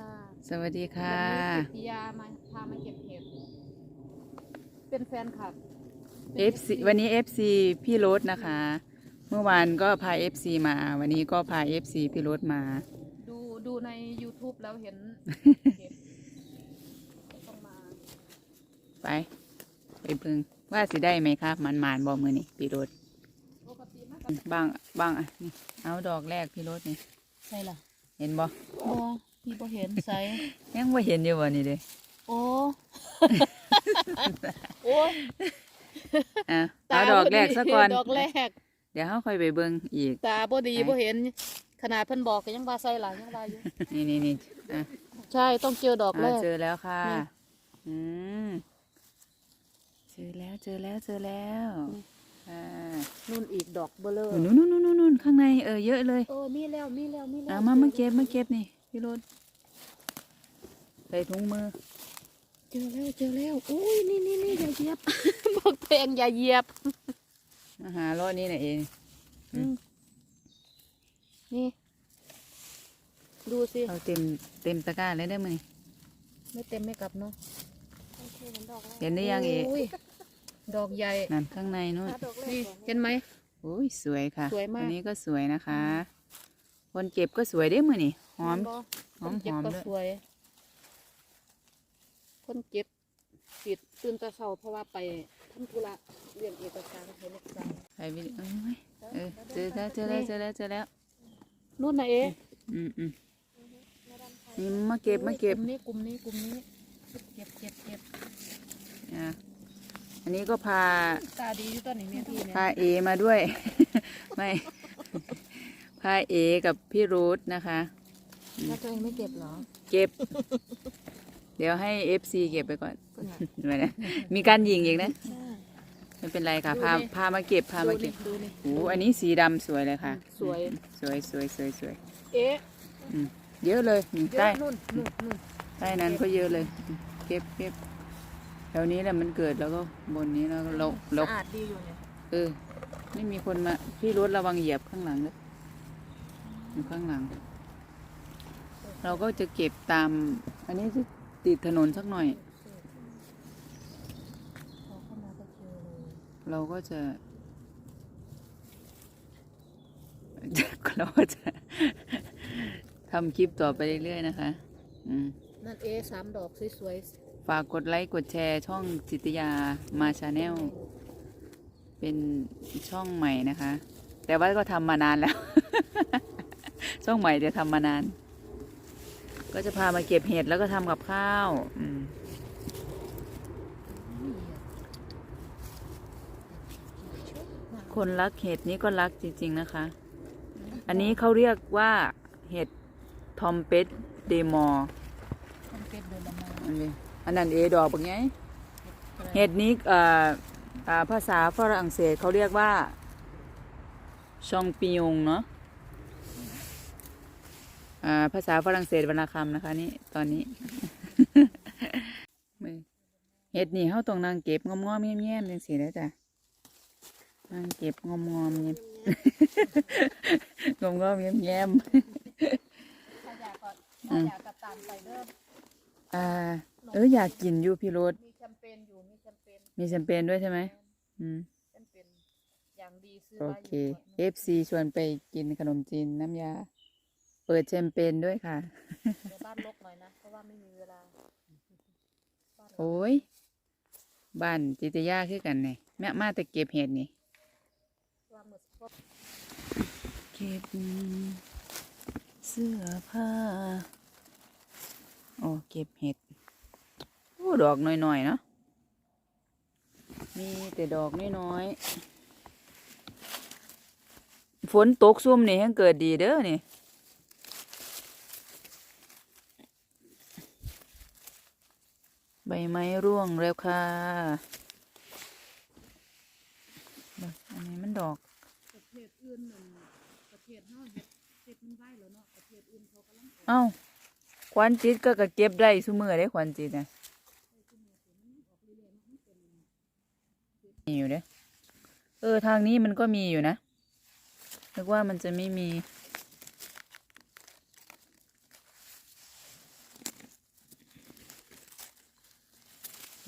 ค่ะสวัสดีค่ะ วันนี้กิตติยามาพามาเก็บเห็ด เป็นแฟนคลับเป็น FC วันนี้ FC พี่รถนะคะ เมื่อวานก็พา FC มา วันนี้ก็พา FC พี่รถมา ดูดูใน YouTube แล้วเห็นเห็ดก็ต้องมาไป ไปเบิ่งว่าสิได้ไหมครับมันมานๆบอกมือนี่พี่รถปกติมากกับบางบางอะนี่เอาดอกแรกพี่รถนี่ใช่ล่ะเห็นบ่โอ้ พี่บ่เห็นใส่ยังว่าเห็นอยู่บ่นี่เด้โอ้ โอ้ยอะเอาดอกแรกซะก่อน ดอกแรก เดี๋ยวเขาค่อยไปเบิ่งอีก ตาบ่ดีไหนบ่เห็น ขนาดเพิ่นบอกก็ยังว่าใส่หลายยังว่าอยู่ นี่นี่นี่อะใช่ต้องเจอดอกแรอ่ากเจอแล้วค่ะ นี่ อืม เจอแล้วเจอแล้วเจอแล้วนี่อ่านู่นอีกดอกเบลอนู่นนู่นนู่นนู่นนู่นข้างในเออเยอะเลย โอ้มีแล้วมีแล้วมีแล้วอ่ามามาเก็บมาเก็บนี่ พี่รถใส่ถุงมือ เจอแล้วเจอแล้วอุ้ยนี่นี่นี่อย่าเหยียบ บอกเพลงอย่าเหยียบมาหารถนี้น่ะเองอืมนี่ ดูสิเอาเต็มเต็มตะกร้าเลยได้ไหมอนี่ไม่เต็มไม่กลับเนาะเห็นได้ยังเอกอุ้ยดอกใหญ่นั่นข้างในนู่นนี่เห็นไหมโอ้ยสวยค่ะ สวยมากอันนี้ก็สวยนะคะ คนเก็บก็สวยได้มือนี่ หอมเห็นบ่หอมคนเจ็บหอมก็ด้วย สวย คนเจ็บปิดตื่นแตะเช้าเพราะว่าไปทำธุระเรื่องเอกสารเอกสารใส่วิดีโอเอ้ยเออเจอแล้วเจอแล้วเจอแล้วเจอแล้ว นู่นนะเออืมอืมนี่มาเก็บมาเก็บกลุ่มนี้กลุ่มนี้กลุ่มนี้เก็บเก็บเก็บอะอันนี้ก็พา ตาดีอยู่ตอนนี้แม่พี่เนี่ยพาเอมาด้วย ไม่ พาเอกับพี่รูทนะคะ แล้วตัวเองไม่เก็บเหรอ เก็บ เดี๋ยวให้เอฟซีเก็บไปก่อนไม่นะมีการยิงอีกนะใช่ไม่เป็นไรค่ะดูพาดิพามาเก็บพามาดูเก็นี่บดูนี่โอ้อันนี้สีดำสวยเลยค่ะ สวย สวยสวยสวยสวยเอ๊ะอืมเยอะเลยนี่เยใต้อะนู่นนู่นนู่นใต้นั้นก็เยอะเลยอืมเก็บเก็บแถวนี้แหละมันเกิดแล้วก็บนนี้แล้วก็เราเราสะอาดดีอยู่เนี่ยเออ ไม่มีคนมา พี่รถระวังเหยียบข้างหลังด้วยอยู่ข้างหลัง เราก็จะเก็บตาม อันนี้จะติดถนนสักหน่อยพอเข้ามาก็เจอเลยเราก็จะเราก็จะทำคลิปต่อไปเรื่อยๆนะคะ อืม นั่นเอ๊ะสามดอกสวยฝากกดไลค์กดแชร์ช่องจิตยามาชาแนล เป็นช่องใหม่นะคะ แต่ว่าก็ทำมานานแล้ว ช่องใหม่เดี๋ยวทำมานาน ก็จะพามาเก็บเห็ดแล้วก็ทำกับข้าวอืมคนรักเห็ดนี้ก็รักจริง ๆ นะคะ อันนี้เขาเรียกว่าเห็ดทอมเป็ดเดมอร์ๆมันเป็นเดือนละมาอันนี้อันนั้นเอดอกเป็นไงเห็ดนี้เอ่ออ่าภาษาฝรั่งเศสเขาเรียกว่าชองปิยงเนาะอ่า ภาษาฝรั่งเศสวรรณคำนะคะ นี่ตอนนี้มือเห็ดนี่เขาต้องนั่งเก็บงอมๆแง้มๆจังสีแล้วจ้ะนั่งเก็บงอมๆเงียบงอมๆแง้มถ้าอยากก็ถ้าอยากกระตามไปเด้อๆอ่าเอออยากกินอยู่พี่รสมีแชมเปญอยู่มีแชมเปญมีแชมเปญด้วยใช่ไหมอืมแชมเปญอย่างดีซื้อโอไว้อเคยู่ขวดหนึ่ง FC ชวนไปกินขนมจีนน้ำยาเปิดแชมเปญด้วยค่ะ เดี๋ยวบ้านลกหน่อยนะ เพราะว่าไม่มีเวลาบ้านโอ้ย บ้านจิตยาคือกันนี่แม่มาแต่เก็บเห็ดนี่ ว่ามือสดเก็บเสื้อผ้า โอ้เก็บเห็ด โอ้ดอกน้อยๆเนาะ มีแต่ดอกน้อยๆ ฝนตกซุ่มนี่ยังเกิดดีเด้อนี่ ใบไม้ร่วงแล้วค่ะดอกอันนี้มันดอก ประเทศอื่นนั่นประเทศเฮาเฮ็ดเฮ็ดมันไว้แล้วเนาะ ประเทศอื่นเขากำลังเอ้าควันจิตก็ก็เก็บได้ซุมือได้ควันจิตนะมีอยู่เด้อเออทางนี้มันก็มีอยู่นะนึกว่ามันจะไม่มี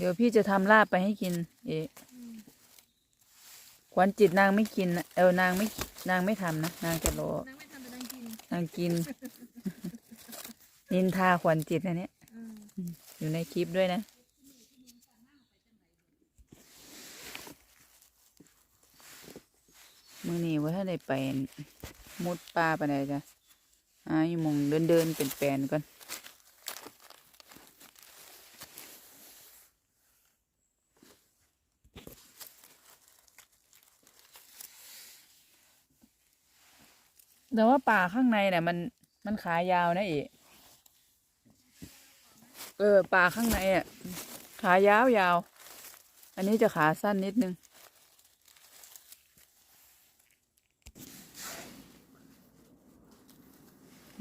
เดี๋ยวพี่จะทำลาบไปให้กิน เอะขวัญจิตนางไม่กินนะเออนางไม่นางไม่ทำนะนางจะรอนางไม่ทำแต่นางกินนางกิน นินทาขวัญจิตนะเนี่ยอืมอยู่ในคลิปด้วยนะ มือนี้ว่าถ้าได้ไปมุดป่าไปไหนจ้ะอ่าอยู่หมองเดินเดินๆเป็นแปลนๆก่อน แต่ว่าป่าข้างในเนี่ยมันมันขายาวนะเอ๋เออป่าข้างในอะขายาวยาว อันนี้จะขาสั้นนิดนึง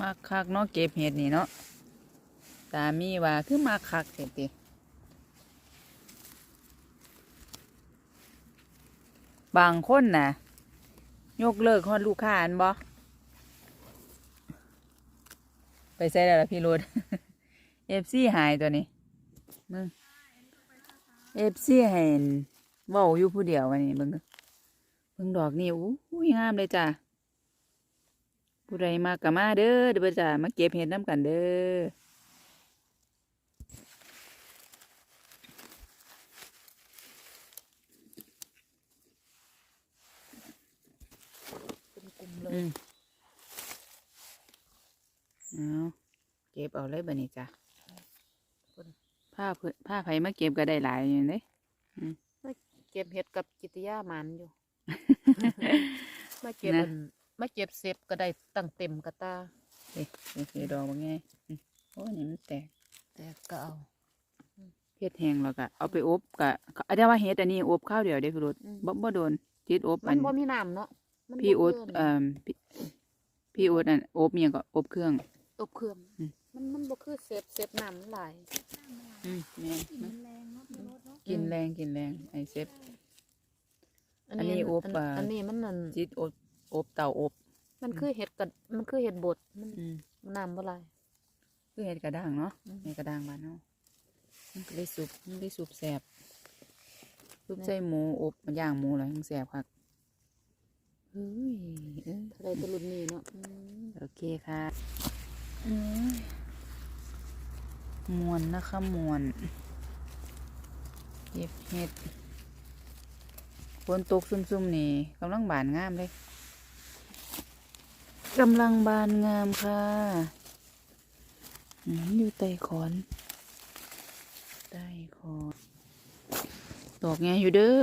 มาคักเนาะเก็บเห็ดนี่เนาะตามีว่าคือมาคักเห็ดติบางคนน่ะ ยกเลิกฮอดลูกค้าอันบ่ ไปใส่แล้วล่ะพี่รถเอฟซีหายตัวนี้มึงเอฟซีเห็นเว้าอยู่ผู้เดียววันนี้เบิ่งเด้อเบิ่งดอกนี่อู้ยงามเลยจ้ะผู้ใดมากกมาเด้อเดี๋ยวจะมาเก็บเห็ดน้ำกันเด้อเป็นกลุ่มเลอืยม เอาเก็บเอาเลยบัดนี้จ้ะผ้าเพิ่นผ้าไผมาเก็บก็ได้หลายอยู่เด้เก็บเห็ดกับกิตยามันอยู่ มาเก็บนะอันมาเก็บเซฟก็ได้ตั้งเต็มกระตา เอ๊ะนี่คือดอกว่าไงอืมโอ้นี่มันแตกแต่ก็เอาเห็ดแห้งแล้วก็เอาไปอบก็อันนี้ว่าเห็ดอันนี้อบข้าวเดียวเด้พี่รถอืม บ่บ่โดนจิตอบมัอันนบ่มีน้ำเนาะมันพี่โอ๊ตบ่เอ่อพี่พี่โอ๊ตอันอบเมียงก็อบเครื่อง อบเครื่องอืม มันมันบ่คือเซฟเซฟน้ำมันหลาย อืมแม่นกลิ่นมันแรงเนาะพี่รถเนาะกินแรงกินแรงไอเซฟ อันนี้อบอันอ่า อันนี้มันนั่นจิตอบอบเตาอบ มันคือเห็ดกับมันคือเห็ดบดมันอืมน้ำบ่หลาย คือเห็ดกระด้างเนาะอืม เห็ดกระด้างบ้านเนาะมันก็ได้สุปมันได้สุปแสบสุปใส่หมูอบมันย่างหมูแล้วยังแสบครับเฮ้ยเอ้ยอะไรตัวรุ่นนี้เนาะอืม โอเคค่ะเอ้ย มวนนะคะมวนเก็บเห็ดฝนตกซุ่มๆนี่กำลังบานงามเลยกำลังบานงามค่ะอืมอยู่ใต้ขอนใต้ขอนดอกไงอยู่เด้อ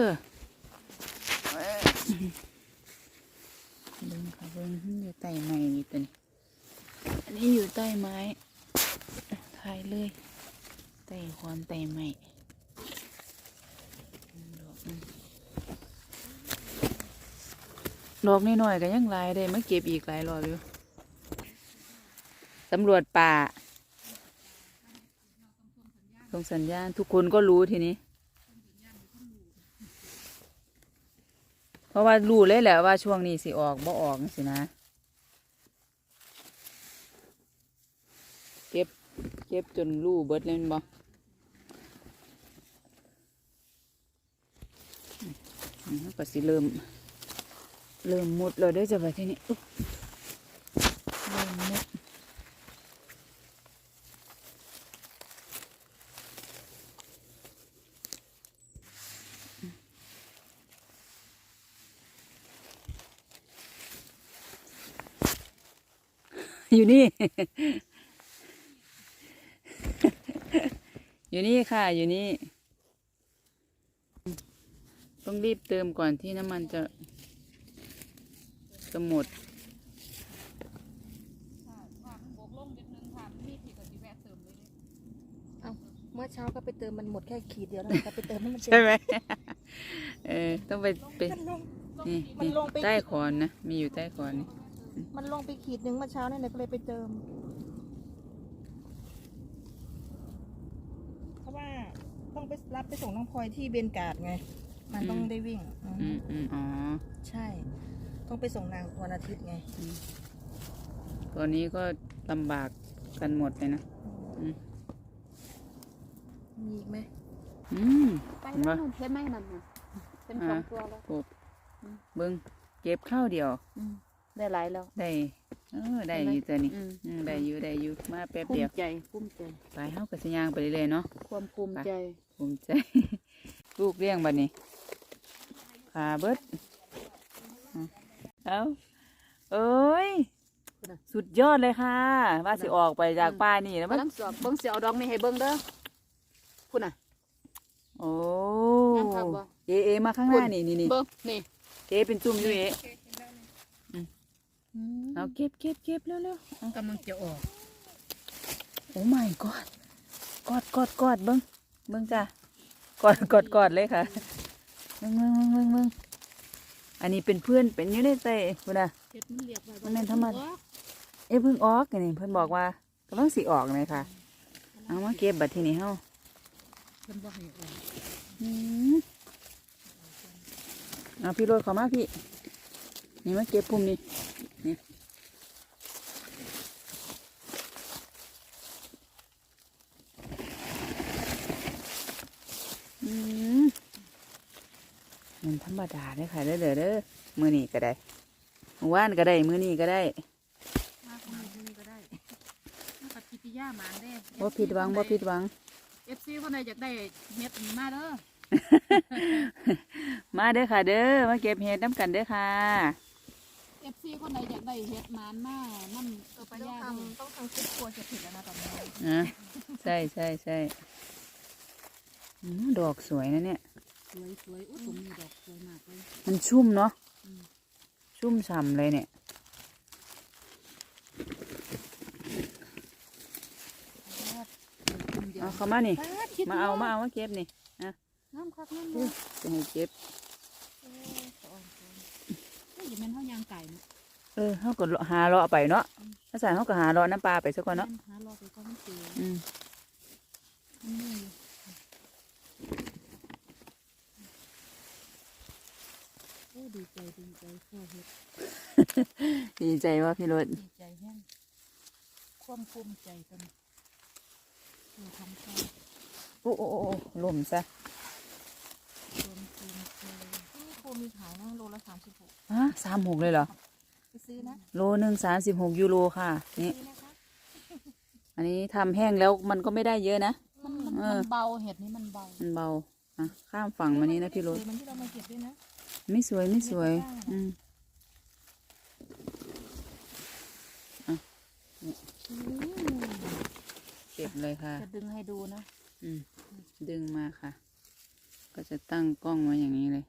เบิ่งค่ะเบิ่งอยู่ใต้ไม้นี่ตัวนี้ อันนี้อยู่ใต้ไม้ถ่ายเลยใต้ขอนใต้ไม้ดอกหนึ่ดอกน้อยๆก็ยังหลายได้มาเก็บอีกหลายรอบอยู่ตำรวจป่าส่งสัญญาณทุกคนก็รู้ทีนี้ เพราะว่ารู้เลยแหละว่าช่วงนี้สิออกบ่ออกสินะ เก็บเก็บจนรูเบิดเล่นบ่อืมมันก็สิเริ่ม เริ่มมุดแล้วเด้อจ้ะบัดทีนี้อุ๊ยเริ่มมุดอยู่นี่ อยู่นี่ค่ะ อยู่นี่ ต้องรีบเติมก่อนที่น้ำมันจะจะหมดเอ้าเมื่อเช้าก็ไปเติมมันหมดแค่ขีดเดียวแล้วก็ไปเติมให้มันเต็มใช่ไหมเออต้องไปไปมันลงนี่มันนี่ลงไปใต้คอนนะ มีอยู่ใต้คอนนี่มันลงไปขีดหนึ่งเมื่อเช้านี่นเลยก็เลยไปเติม เพราะว่า ต้องไปรับไปส่งน้องพลอยที่เบนการ์ดไง มันต้องได้วิ่งอืมอืมอืมอ๋อใช่ ต้องไปส่งนางวันอาทิตย์ไงตอนนี้ก็ลำบากกันหมดเลยนะอืมมีอีกไหมอืมไปเห็นแล้วปะนู่นเห็นไหมนั่นน่ะเป็นสองตัวแล้วกบเบิ้งเก็บข้าวเดียวอืมได้หลายแล้วได้ เออได้เห็นไหมอยู่ตัวนี้อืมอืมได้อยู่ได้อยู่มาแป๊บภูเดียวมิใจภูมิใจ ไปเฮาก็สิย่างไปเรื่อยๆเนาะ ความภูมิใจ ภูมิใจ ลูกเลี้ยงบัดนี้ขาเบิดเอาเอ้ยสุดยอดเลยค่ะ ว่าสิออกไปจากป้านี่แล้วมามันลังสอบเบิ่งสิเอาดอกนี่ให้เบิ่งเด้อพุ่นน่ะ โอ้งามคักบ่ เอเอมาข้างหน้านี่นี่นี่เบิ่งนี่เอเป็นจุ่มอยู่เอ เอาเก็บเก็บเก็บเร็วเร็วๆเอากำลังจะออก โอ้ my god กอดกอดกอดเบิ้งเบิ้งจ้ะกอดกอดกอดเลยค่ะเบิ้งเบิ้งเบิ้งเบิ้งอันนี้เป็นเพื่อนเป็นอยู่ในเต้คุณน่ะเฮ็ดมันเรียบไว้มันแม่นธรรมดาเอ้เพิ่งออกอันนี่เพิ่นบอกว่ากำลังสิออกเลยค่ะ เอามาเก็บบัดทีนี้เฮาเพิ่นบ่ให้ออกอืมเอาพี่โรดเข้ามาพี่ นี่มาเก็บปุ่มนี่นี่อืมมั นธรรมดาเลยค่ะเด้อเด้อเด้อมือนี้ก็ได้มื้อวานก็ได้ มือนี้ก็ได้มาของนี่นี่ก็ได้มากับกิติยาหมานเด้บ่ผิดหวังบ่ผิดหวัง FC คนใดอยากได้เฮ็ดนี่มาเด้อมาเด้อค่ะ เด้อมาเก็บเห็ดน้ำกันเด้อค่ะ FC คนใดอยากได้เฮ็ดหมานมานํเออไปไปต้องย่าทเด้อำต้องทำคลิปครัวเสร็จผิดแล้วนะตอนนี้นะใช่ใช่ใช่อืมดอกสวยนะเนี่ย สวยสวยอุ้ยตรงนี้ดอกสวยมากเลยมันชุ่มเนาะอืมชุ่มฉ่ำเลยเนี่ยเอาเข้ามานี่ มาเอามาเอามาเก็บนี่น้ำคักน้ำเด้อจะให้เก็บเฮ้ยอย่าแม่นเฮายางไก่เนาะเออเขาก็หาเลาะไปเนาะภาษาเขาก็หาเลาะน้ำปลาไปสักก่อนเนาะแม่หารอไปก่อนมันเสียอืม มันนี่ โอ้ดีใจดีใจพ่อเฮ็ดดีใจว่าพี่รถดีใจแห้งความภูมิใจกันคือทำข้าวโอ้โอ้โอ้โอ้หล่มซะความภูมิใจนี่ครัวมีขายนะโลละสามสิบหกฮะสามหกเลยเหรอไปซื้อนะโลหนึ่งสามสิบหกยูโรค่ะนี่ซื้อนะคะอันนี้ทำแห้งแล้วมันก็ไม่ได้เยอะนะมันมันเอมัอนเบาเห็ดนี่มันเบามันเบาอะข้ามฝั่งมานี้นะพี่รถมันที่เรามาเก็บด้วยนะ ไม่สวยไม่สวย อืมอะนี่เก็บเลยค่ะ จะดึงให้ดูนะ อืม ดึงมาค่ะ ก็จะตั้งกล้องไว้อย่างนี้เลย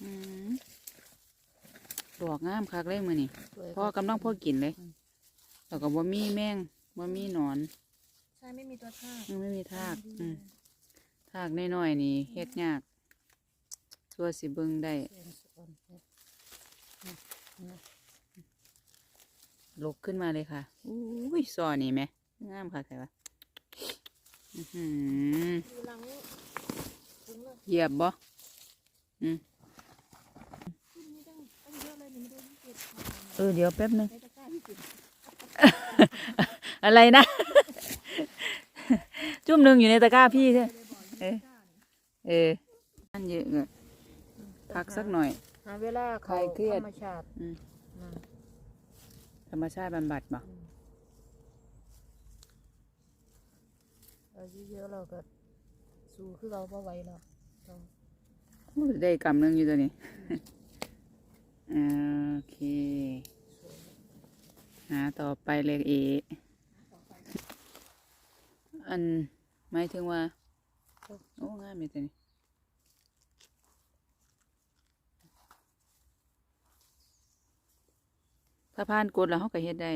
อืมดอกงามคักเลยมือนี่สวยพ่อกำลังพ่อกินเลยอืม แล้วก็บ่มีแมงบ่มีหนอนใช่ไม่มีตัวท่ายังไม่มีทาก อืมทากน้อยๆนี่เฮ็ดยาก ชั่วสิเบิ่งได้เสียงสะอ่อนเฮ็ดลกขึ้นมาเลยค่ะอุ้ยซอนี่ไหมงามค่ะใครวะเหยียบบ่อืมเออเดี๋ยวแป๊บนึงในตะกร้าที่เก็บอะไรนะ จุ่มหนึ่งอยู่ในตะกร้าพี่ใช่เออเอออันเยอะเลย พักสักหน่อย หาเวลาคลายเครียด ธรรมชาติอืมนะ ธรรมชาติบำบัดบ่ อายุเยอะเราก็สู้คือเราบ่ไหวแล้วเราอู้ได้กำหนึงอยู่ตัวนี้ อ่าโอเค หาต่อไปเลยเออันหมายถึงว่า โอ้งามอยู่ตัวนี้ ถ้าผ่านกดแล้วเขาก็เฮ็ดได้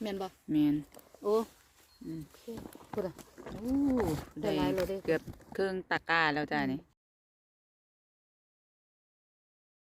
แม่นบ่แมนโอ้อืมพูดอะ โอ้ได้หลายเลยเด้ เกือบเครื่องตะกร้าแล้วจ้านี่